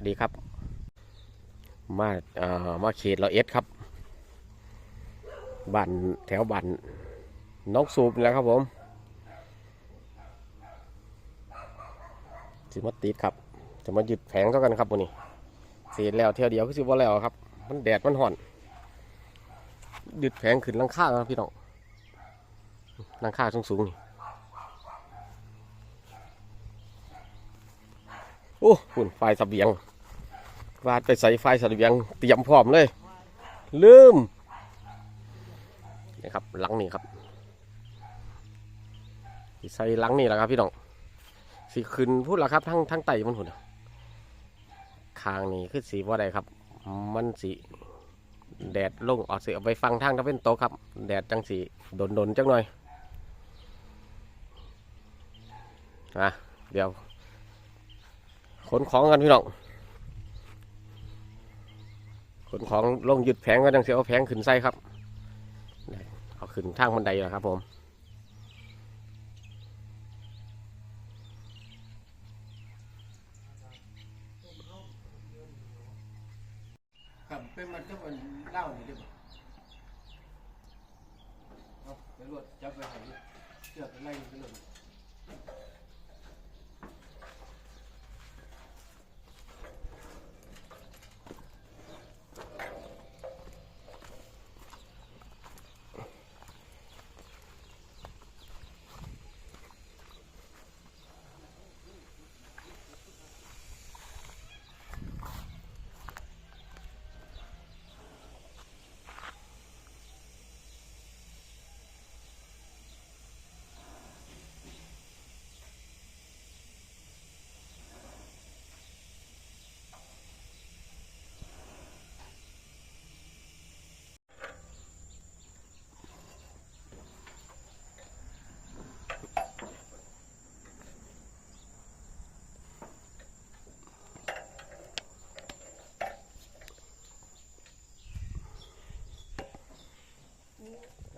วัสดีครับ มาเอ่อมาเขตเราเอสครับบ้านแถวบ้านน้องสูบแล้วครับผมสิมาติดครับจะมาหยุดแผงเท่ากันครับวันนี้เสียแล้วเที่ยวเดียวก็สิว่าแล้วครับ มันแดดมันห่อนหยุดแผงขึ้นลังค่าครับพี่น้องลังค่าสูงสูงนี่โอ้หุ่นไฟสเสบียง วาดไปใส่ไฟเสบียงเตรียมพร้อมเลย ลืมนี่ครับหลังนี่ครับใส่หลังนี่แหละครับพี่น้องสีขึ้นพูดแล้วครับทั้งทั้งไตมันหุ่นคางนี่คือสีว่าใดครับ มันสีแดดลงออกสีเอาไปฟังทางถ้าเป็นโตะครับ แดดจังสีโดนโดนๆจังหน่อยอะเดี๋ยวขนของกันพี่น้อง ขนของลงหยุดแผงก็ดังเสียเอาแผงขึ้นไส้ครับ เอาขึ้นทางบันไดแล้วครับผม ครับเป็นมันก็มันเล่านี่เด้อบ่เอาไปรวดจับไปใหายเชือกไล่ไปเลย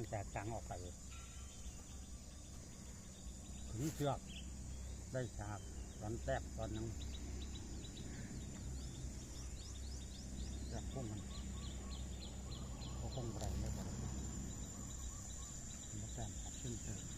างแตกทางออกไปถึงเชือกได้ฉากตอนแทบตอนนึงแทบพุ่งมันก็คงแรงไม่พอมันแตกขึ้นเติม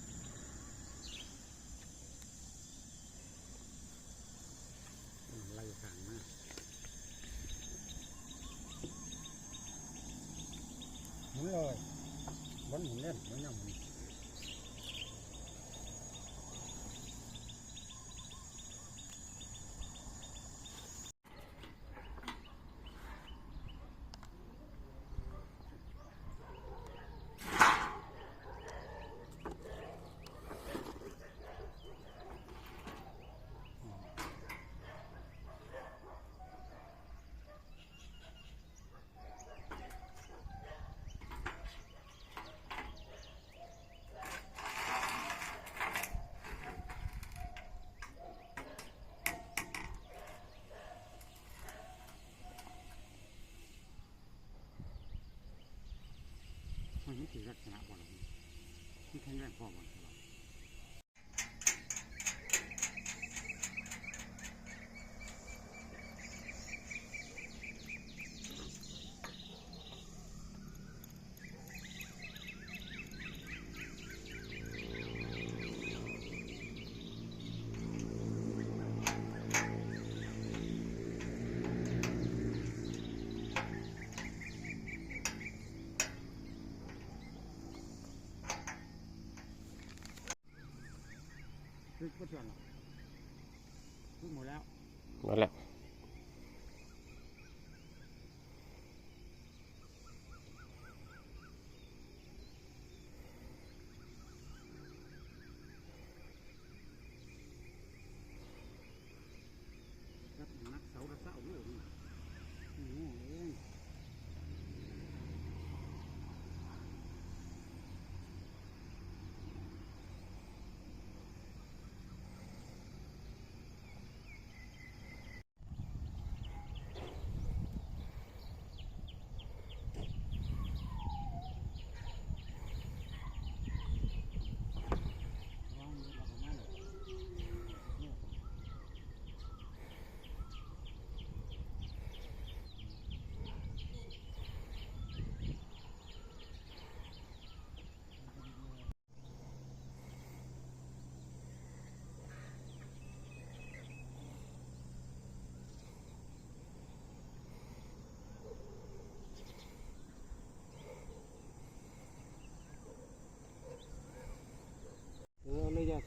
คืก็เถื่อนหรอกคืหมดแล้วหมดแล้ว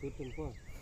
Pitong po.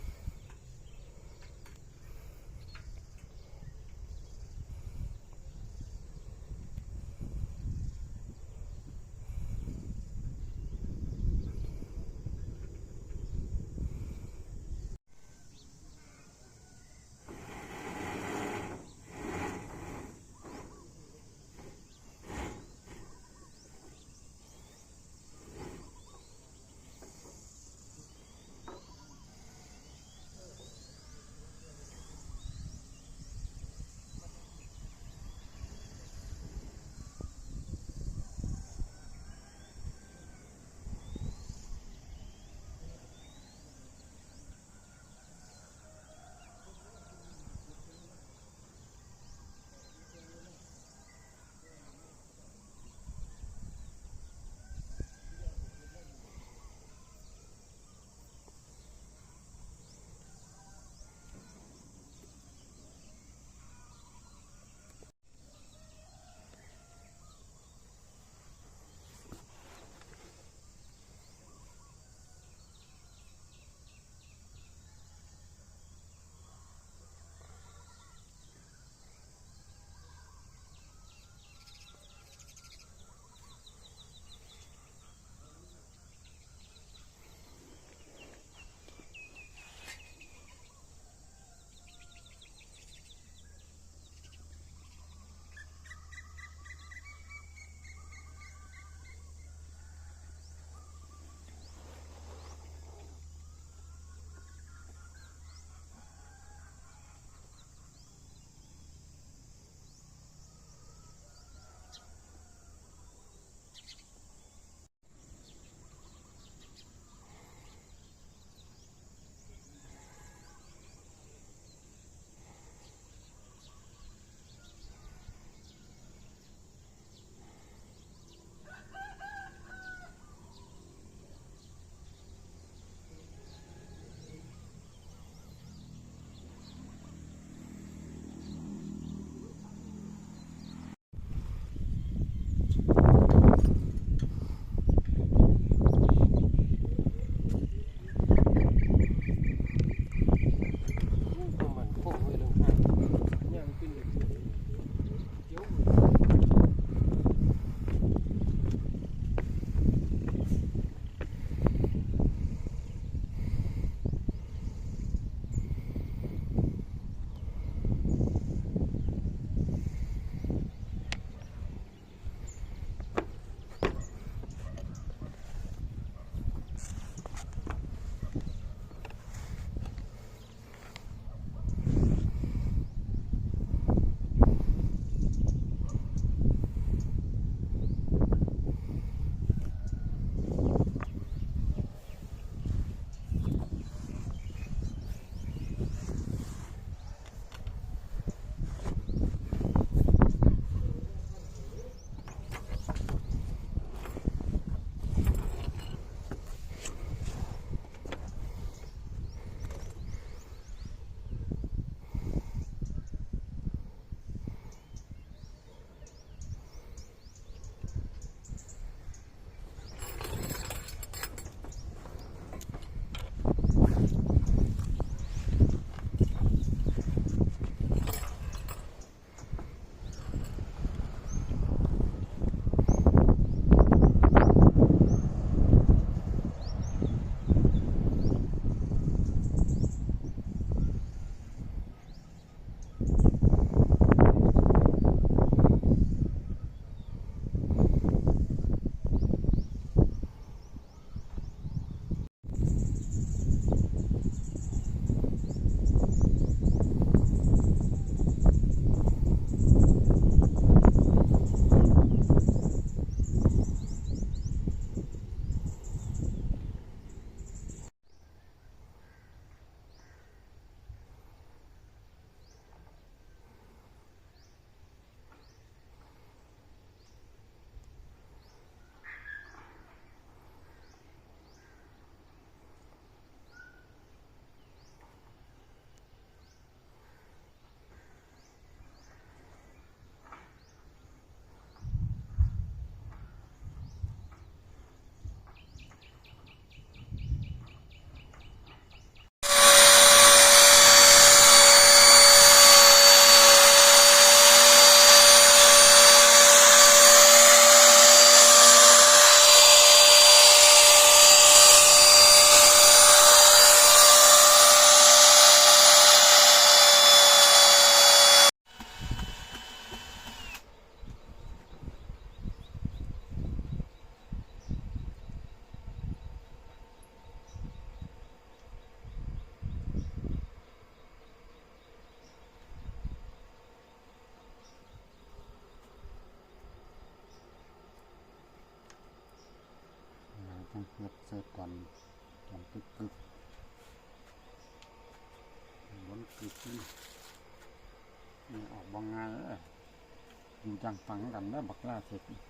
จังฟังกันแล้วบักล่าเสร็จนี่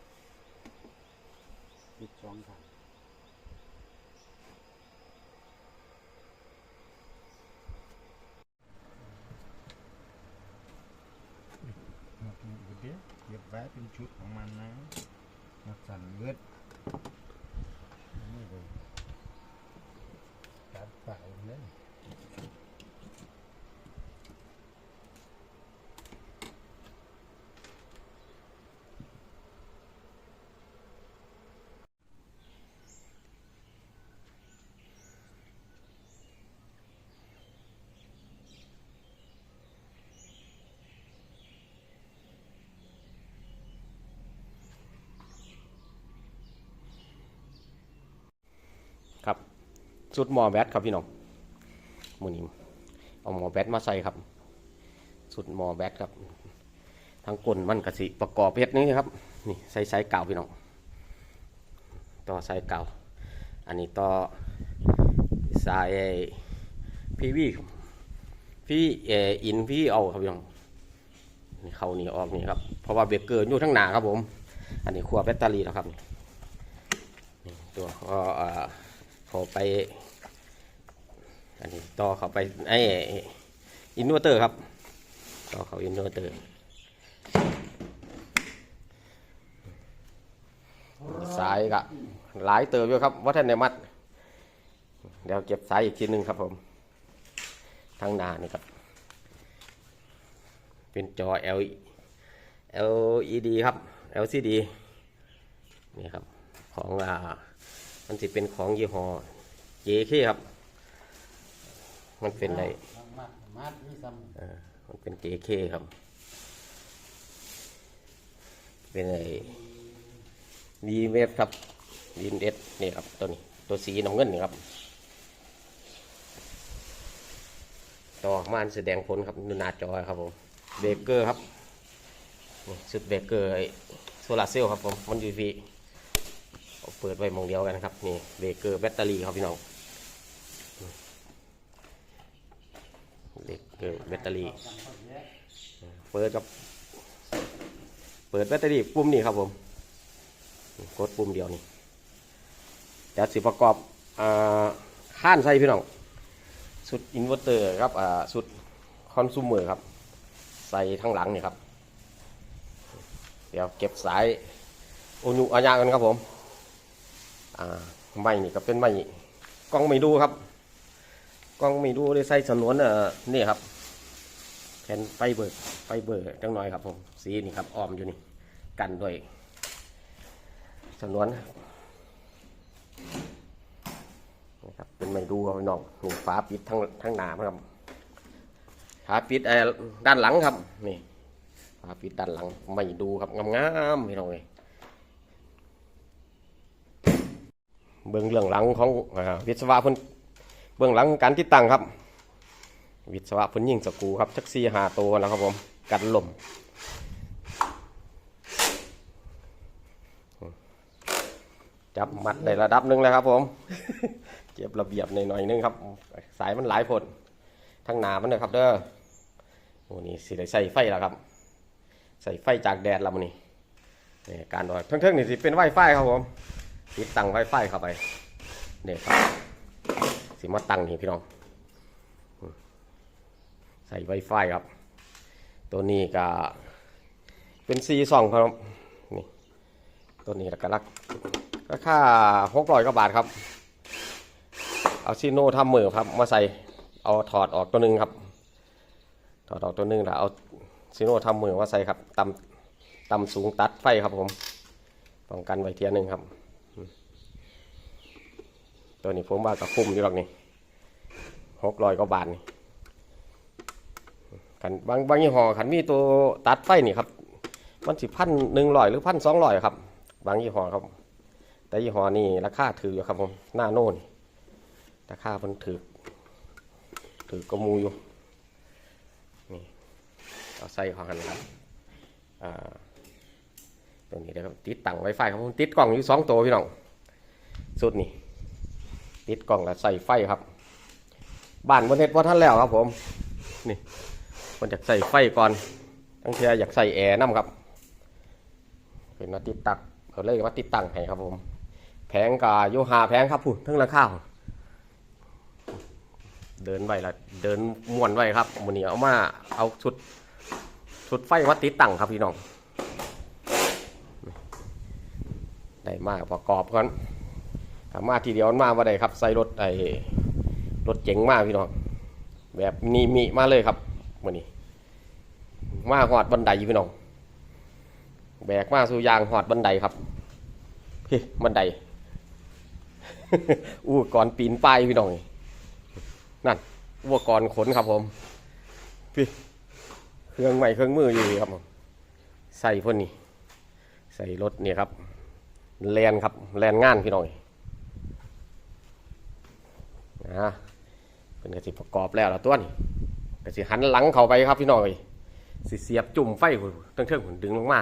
ปิดสองทางหมดนี่เดี๋ยวเก็บไว้เป็นชุดของมันนะมาสั่นเลือดนี่เลยการเปล่าเลย ครับ สุดหมอแบตครับพี่น้องมือนี้เอาหมอแบตมาใส่ครับสุดหมอแบตครับทางกลมันกระสิประกอบเพชรนี้ครับนี่ใส่สายเก่าพี่น้องต่อสายเก่าอันนี้ต่อสายพีวีพี่เอออินพี่เอาครับพี่น้องนี่เขานี่ออกนี่ครับเพราะว่าเบรกเกอร์อยู่ทั้งหนาครับผม อันนี้ขัวแบตเตอรี่แล้วครับตัวก็ เอ่อเขาไป อันนี้ต่อเขาไปไอ้อินเวอร์เตอร์ครับ ต่อเขาอินเวอร์เตอร์สายกะหลายเติมอยู่ครับว่าท่านในมัดเดี๋ยวเก็บสายอีกทีหนึ่งครับผมทางหน้านี่ครับ เป็นจอ L LED ครับ LCD นี่ครับ ของอ่า มันสิเป็นของยี่ห้อ JK ครับ มันเป็นไรมามาดนี่ซ้เออมันเป็น JK ครับ เป็นไอ้ดีเวฟครับดีเอสนี่ครับตัวนี้ ตัวสีน้ำเงินนี่ครับ ต่อออกมาแสดงผลครับดูหน้าจอครับผมเบรกเกอร์ครับนี่ชุดเบรกเกอร์ไอ้โซลาร์เซลล์ครับผม มันยูฟี เปิดไว้มองเดียวกันครับนี่เบเกอร์แบตเตอรี่ครับพี่น้องเบเกอร์แบตเตอรี่เปิดกับเปิดแบตเตอรี่ปุ่มนี่ครับผมกดปุ่มเดียวนี่จะสิประกอบอ่าข้านใส่พี่น้องสุดอินเวอร์เตอร์ครับอ่าสุดคอน sumer ครับ ใส่ทั้งหลังนี่ครับ เดี๋ยวเก็บสายโอนุอาญากันครับผม อ่าไม้นี่ก็เป็นไม้กล้องไม่ดูครับ กล้องไม่ดูได้ใส่สนวนเอ่อนี่ครับแผ่นไฟเบอร์ไฟเบอร์จังหน่อยครับผมสีนี่ครับออมอยู่นี่กันด้วยสนวนนี่ครับเป็นไม่ดูครับน้องนี่ฝาปิดทั้งทั้งหนามครับฝาปิดด้านหลังครับนี่ฝาปิดด้านหลังไม่ดูครับงามๆพี่น้องเลย เบื้องเรื่องหลังของวิศวะเพิ่นเบื้องหลังการติดตั้งครับ วิศวะเพิ่นยิงสกูครับจักซี่หาตัวแล้วครับผมกันลมจับมัดในระดับหนึ่งแล้วครับผมเก็บระเบียบในหน่อยๆนึงครับ สายมันหลายผลทั้งหนามันนะครับเด้อโอ้นี่สิได้ใส่ไฟแล้วครับ ใส่ไฟจากแดดแล้วมันนี่นี่การดอยทั้งๆนี่สิเป็นไวไฟครับผม ติดตั้งไวไฟเข้าไปเนี่ยครับสิมาตั้งนี่พี่น้อง ใส่ไวไฟครับ ตัวนี้ก็เป็นซีสองครับนี่ตัวนี้ล้วก็รักราคาหกร้อยกว่าบาทครับ เอาซีโน่ทำมือครับ มาใส่เอาถอดออกตัวหนึ่งครับ ถอดออกตัวหนึ่งแล้วเอาซีโน่ทำมือมาใส่ครับตำตำสูงตัดไฟครับผมป้องกันไว้เทียหนึ่งครับ ตัวนี้ผมว่าก็คุ้มอยู่หรอกนี่หกร้อยกว่าบาทนี่ขันบางบางยี่ห้อขันมีตัวตัดไฟนี่ครับ มันสิพันหนึ่งร้อยหรือพันสองร้อยครับ บางยี่ห้อครับ แต่ยี่ห้อนี่ราคาถืออยู่ครับผมหน้าโน่นราคามันถือถือกระมูอยู่นี่เอาใส่ขอกันครับอ่าตัวนี้นะครับติดตั้งไวไฟครับผมติดกล่องอยู่สองตัวพี่น้องสุดนี่ ติดกล่องแล้วใส่ไฟครับบ้านบนเฮ็ดว่าท่านแล้วครับผมนี่มันอยากใส่ไฟก่อนทั้งเทียอยากใส่แอร์น้ำครับเป็นมาติดตักเขาเลยมาติดตั้งให้ครับผม แผงกาโยหาแผงครับผู้ทั้งราคาเดินไว้ละเดินม่วนไว้ครับมันนี้เอามาเอาชุดชุดไฟมาติดตั้งครับพี่น้องได้มากประกอบกัน ถามาทีเดียวมาว่าได้ครับ ใส่รถไอ้รถเจ๋งมากพี่น้องแบบนีมิมาเลยครับมันนี้มาหอดบันไดพี่น้อง แบกมาสู่ยางหอดบันไดครับพี่บันไดอุปกรณ์ปีนป้ายพี่น้องนั่นอุปกรณ์ขนครับผมพี่เครื่องใหม่เครื่องมืออยู่ครับผมใส่พวกนี้ใส่รถเนี่ยครับแลนครับแลนงานพี่น้อง นะเป็นกระสิประกอบแล้วละตัวนี่กระสิหันหลังเข้าไปครับพี่น้องเอ้ยสิเสียบจุ่มไฟหุ่นตั้งเท่งหุ่นดึงลงมา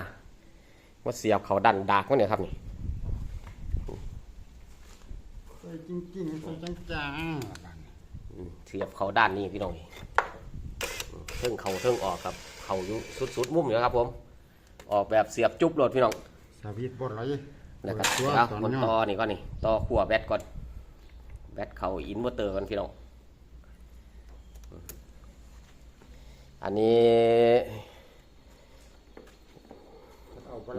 มาเสียบเขาดันดากมันเนี่ยครับนี่ใส่จริงๆใส่จังๆบ้านอืมเสียบเขาด้านนี้พี่น้องอืมเทิงเขาเทิงออกครับ เขาอยู่สุดๆมุมอยู่ครับผม ออกแบบเสียบจุ๊บโหลดพี่น้องสวิตช์บดไหลแล้วก็เปิดตัวเดี๋ยวตอนบนนี้ต่อนี่ก่อนนี่ต่อขั้วแบตก่อน แบตเขาอินเวอร์เตอร์กันพี่น้อง อันนี้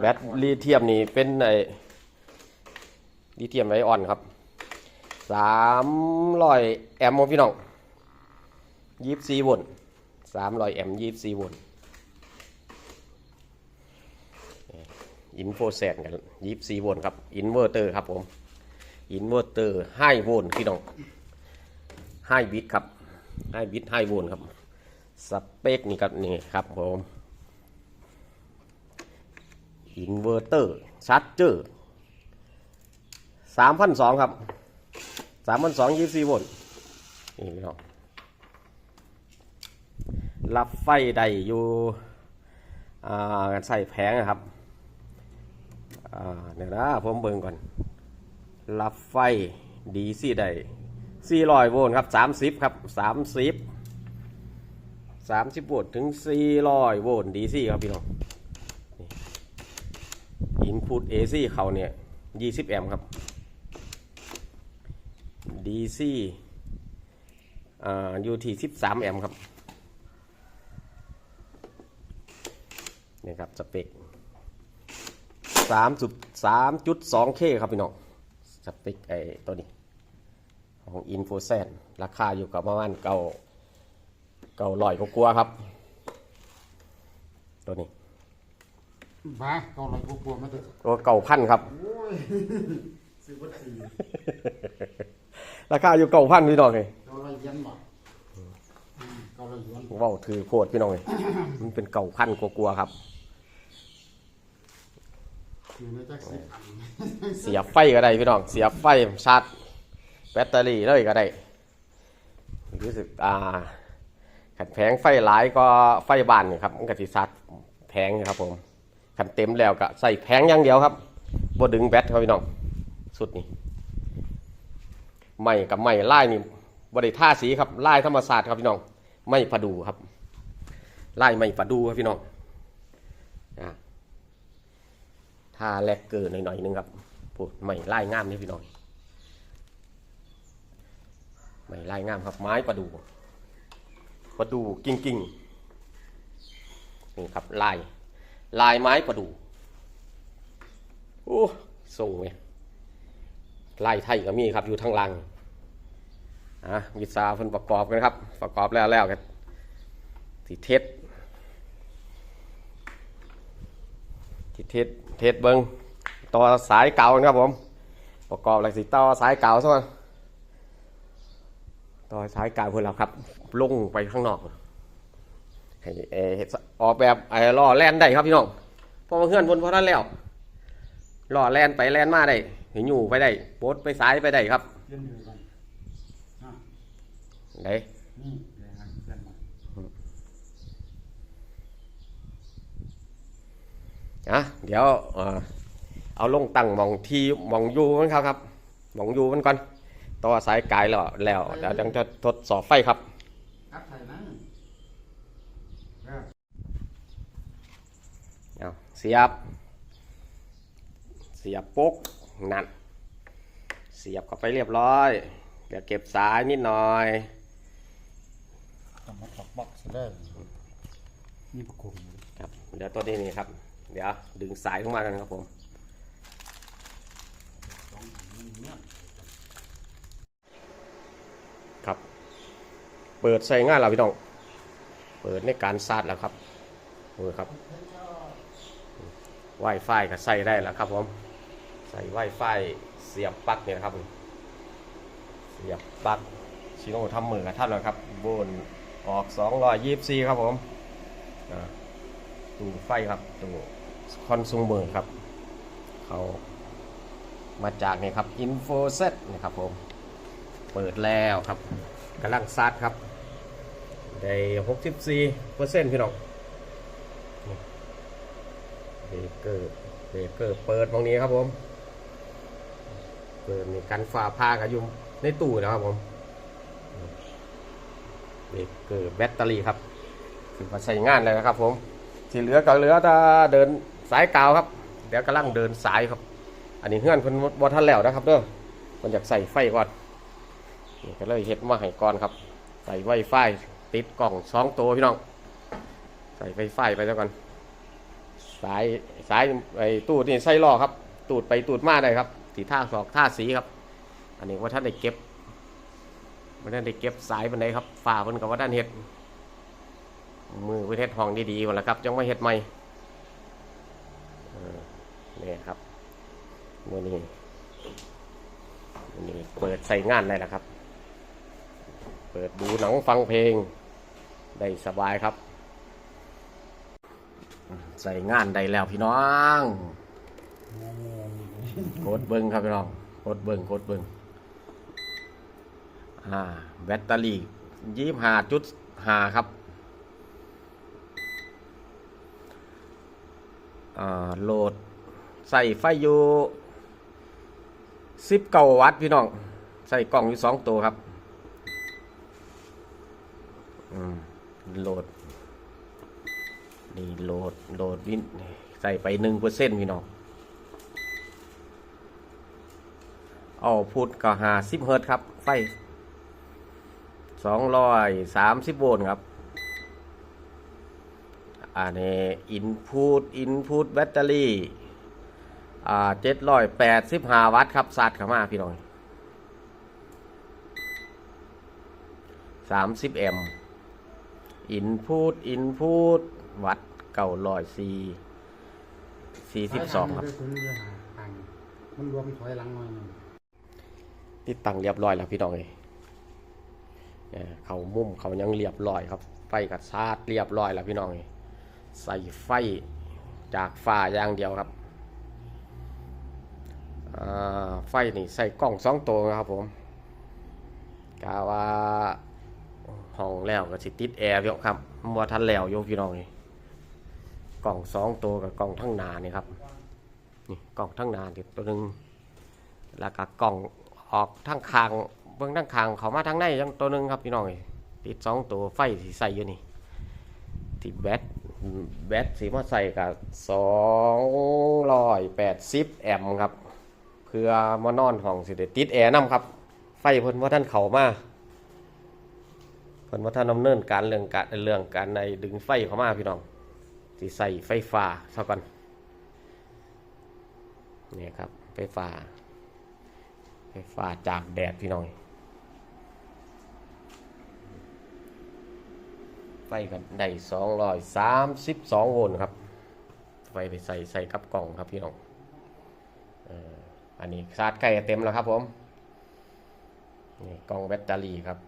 แบตลิเทียมนี่เป็นไอลิเทียมไอออนครับสามร้อยแอมป์พี่น้องยี่สิบสี่โวลต์สามร้อยแอมป์ยี่สิบสี่โวลต์อินโฟแซนกันยี่สิบสี่โวลต์ครับ อินเวอร์เตอร์ครับผม อินเวอร์เตอร์ไฮโวลต์พี่น้องไฮบิตครับไฮบิตไฮโวลต์ครับ สเปคนี่ครับนี่ครับผมอินเวอร์เตอร์ชาร์จเจอร์สามพันสองครับสามพันสองยี่สี่โวลต์นี่พี่น้องรับไฟได้อยู่อ่าใส่แผงนะครับเดี๋ยวนะผมเบิ่งก่อน รับไฟดีซี่ได้สี่ร้อยโวลต์ครับสามสิบครับสามสิบสามสิบโวลต์ถึงสี่ร้อยโวลต์ดีซีครับพี่น้องอินพุตเอซีเขาเนี่ยยี่สิบแอมป์ครับดีซีอ่าอยู่ที่สิบสามแอมป์ครับนี่ครับ สเปคสามจุดสามจุดสองเคครับพี่น้อง สเปคไอ้ตัวนี้ ของอินโฟแซนราคาอยู่กับประมาณเก้าเก่าลอยก็กลัวครับ ตัวนี้บ้าเกาเลยกลัวๆไม่ได้ตัวเก่าพันครับโอ้ยซื้อบัตรสีราคาอยู่เก่าพันพี่น้องเลยเกาเลยเย็นบ่อืมเกาเลยเย็นเว้าถือโคตรพี่น้องเลยมันเป็นเก่าพันกลัวๆครับ อยู่ในแจ็คสิบอันเสียบไฟก็ได้พี่น้อง เสียบไฟชาร์จแบตเตอรี่เลยก็ได้รู้สึกอ่าขันแผงไฟหลายก็ไฟบ้านนี่ครับมันก็สิชาร์จแผงนี่ครับผมขันเต็มแล้วก็ใส่แผงอย่างเดียวครับบ่ดึงแบตครับพี่น้อง สุดนี่ไม่กับไม่ไล่นี่บริท่าสีครับไล่ธรรมศาสตร์ครับพี่น้อง ไม่ประดูครับไล่ไม่ประดูครับพี่น้องอ่า ทาแลกเกินหน่อยๆนึงครับพูดไม่ไล่ง่ามนี่พี่น้องไม่ไล่ง่ามครับ ไม้ประดูประดูกิ่งกิ่งๆนี่ครับลายลายไม้ประดูโอ้ส่งเลยลายไทยก็มีครับอยู่ทางหลังอะวิสาเพิ่นประกอบกันครับ ประกอบแล้วแล้วกันที่เทสที่เทส ทสเบิงต่อสายเก่ากันครับผม ประกอบอะไรสิต่อสายเก่าซะก่อนต่อสายเก่าเพื่อนเราครับลงไปข้างนอกให้เออออกแบบไอ้ล้อแล่นได้ครับพี่น้องเพราะว่าเพื่อนบนเพราะนั้นแล้วล้อแล่นไปแล่นมาได้ให้อยู่ไปได้โบดไปสายไปได้ครับเย็นอยู่กันอะไหนนี่เดี๋ยวนะเย็นมา อะเดี๋ยวเอ่อเอาลงตั้งหมองที่หมองอยูมันครับครับหมองอยูมันก่อนต่อสายกายแล้วแล้วเดี๋ยวจังจะทดสอบไฟครับครับใส่นั่นเอาเสียบ เสียบปุ๊กนั่น เสียบเข้าไปเรียบร้อย เดี๋ยวเก็บสายนิดหน่อยจะมาตอกบล็อกซะได้นี่ประคุมครับ เดี๋ยวตัวนี้นี่ครับ เดี๋ยวดึงสายลงมากันครับผม ครับ เปิดใส่ง่านแล้วพี่น้อง เปิดในการซาดแล้วครับนี่ครับ Wi-Fi ก็ใส่ได้แล้วครับผมใส่ Wi-Fi เสียบปลั๊กเนี่ยครับผมเสียบปลั๊กชิโน่ทำมือกับท่านแล้วครับบนออก224ครับผมตู้ไฟครับตู้ คอนซูเมอร์ครับ เขามาจากนี่ครับ InfoSet นะครับผม เปิดแล้วครับกำลังซัดครับได้64เปอร์เซ็นต์พี่น้องเบเกอร์เบเกอร์เปิดตรงนี้ครับผม เปิดมีกันฝ่าผ้ากับยุมในตู้นะครับผมเบเกอร์แบตเตอรี่ครับถือว่าใช้งานเลยนะครับผมที่เหลือก็เหลือแต่เดิน สายกาวครับ เดี๋ยวกำลังเดินสายครับ อันนี้เพื่อนเพิ่นบ่ทันแล้วนะครับเด้อมันอยากใส่ไฟก่อนนี่ก็เลยเฮ็ดมาให้ก่อนครับ ใส่ไวไฟติดกล่องสองตัวพี่น้อง ใส่ไฟไฟไปแล้วกันสายสายไอ้ตูดนี่ใส่ล้อครับ ตูดไปตูดมาได้ครับสีท่าสอกท่าสีครับ อันนี้ว่าท่านได้เก็บว่าท่านได้เก็บสายบันไดครับฝ่าเพิ่นกับว่าท่านเฮ็ดมือเพิ่นเฮ็ดห้องดีๆหมดแล้วครับจังไม่เฮ็ดใหม่ นี่ครับมือนี้อันนี้เปิดใส่งานได้แล้วครับ เปิดดูหนังฟังเพลง ได้สบายครับ ใส่งานได้แล้วพี่น้องกดเบิ้งครับพี่น้องกดเบิ้งกดเบิ้งอ่าแบตเตอรี่ยี่ห้าจุดห้าครับอ่าโหลด ใส่ไฟอยู่สิบเก้าวัตต์พี่น้อง ใส่กล่องอยู่สองตัวครับอืมโหลด นี่โหลดโหลดวินใส่ไปหนึ่งเปอร์เซ็นต์พี่น้อง เอาพุทก็หาสิบเฮิร์ตครับ ไฟสองร้อยสามสิบโวลต์ครับอันนี้อินพุตอินพุตแบตเตอรี่ อ่าเจ็ดร้อยแปดสิบห้าวัตต์ครับสัดเข้ามาพี่น้อยสามสิบแอมอินพุตอินพุตวัตต์เก้าร้อยสี่สี่สิบสองครับ มันรวมถอยหลังหน่อยหนึงติดตั้งเรียบร้อยแล้วพี่น้องเอ้ยเอ่อเขามุมเขายังเรียบร้อยครับ ไฟกัดชาดเรียบร้อยแล้วพี่น้องเอ้ยใส่ไฟจากฟ้าอย่างเดียวครับ ไฟนี่ใส่กล้องสองตัวนะครับผมกาว่าห้องแล้วก็สิติดแอร์เยอะครับมัวทันแล้วโยพี่น้องเอ้ยกล่องสองตัวกับกล่องทั้งนานี่ครับนี่กล่องทั้งนาเด็ดตัวหนึ่งแล้วก็กล่องออกทั้งคางเบื้องทั้งคางเขามาทางในยังตัวหนึ่งครับพี่น้องเอ้ยติดสองตัวไฟสีใส่อยู่นี่ที่แบตแบตสีมาใส่กับสองร้อยแปดสิบแอมป์ครับ พื่อมานอนห้องสิได้ติดแอร์นํครับ ไฟเพิ่นว่าท่านเขามาเพิ่นว่าท่านดำเนินการเรื่องการเรื่องการในดึงไฟเข้ามาพี่น้องสิใส่ไฟฟ้าเท่ากันนี่ครับไฟฟ้าไฟฟ้าจากแดดพี่น้องไฟกันได้สองร้อยสามสิบสองโวลต์ครับไฟไปใส่ใส่กับกล่องครับพี่น้อง อันนี้ชาร์จใกล้เต็มแล้วครับผมนี่กล่องแบตเตอรี่ครับ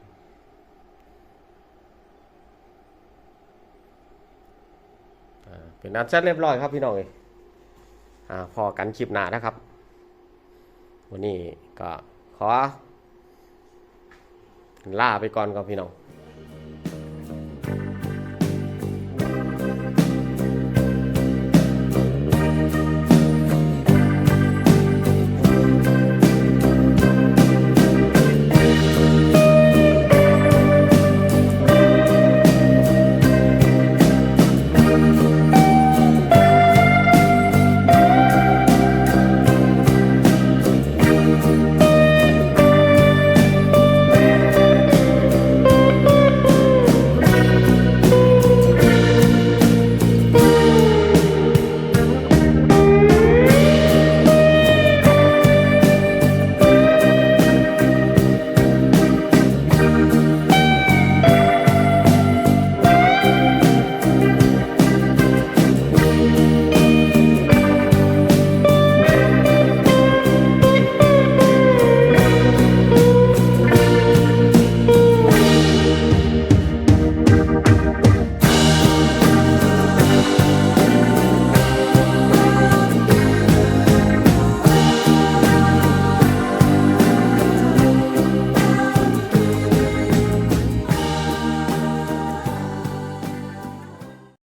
เป็นนัดเสร็จเรียบร้อยครับพี่น้องเอ้ยอ่าพอกันคลิปหน้านะครับ วันนี้ก็ขอ ลาไปก่อนครับพี่น้อง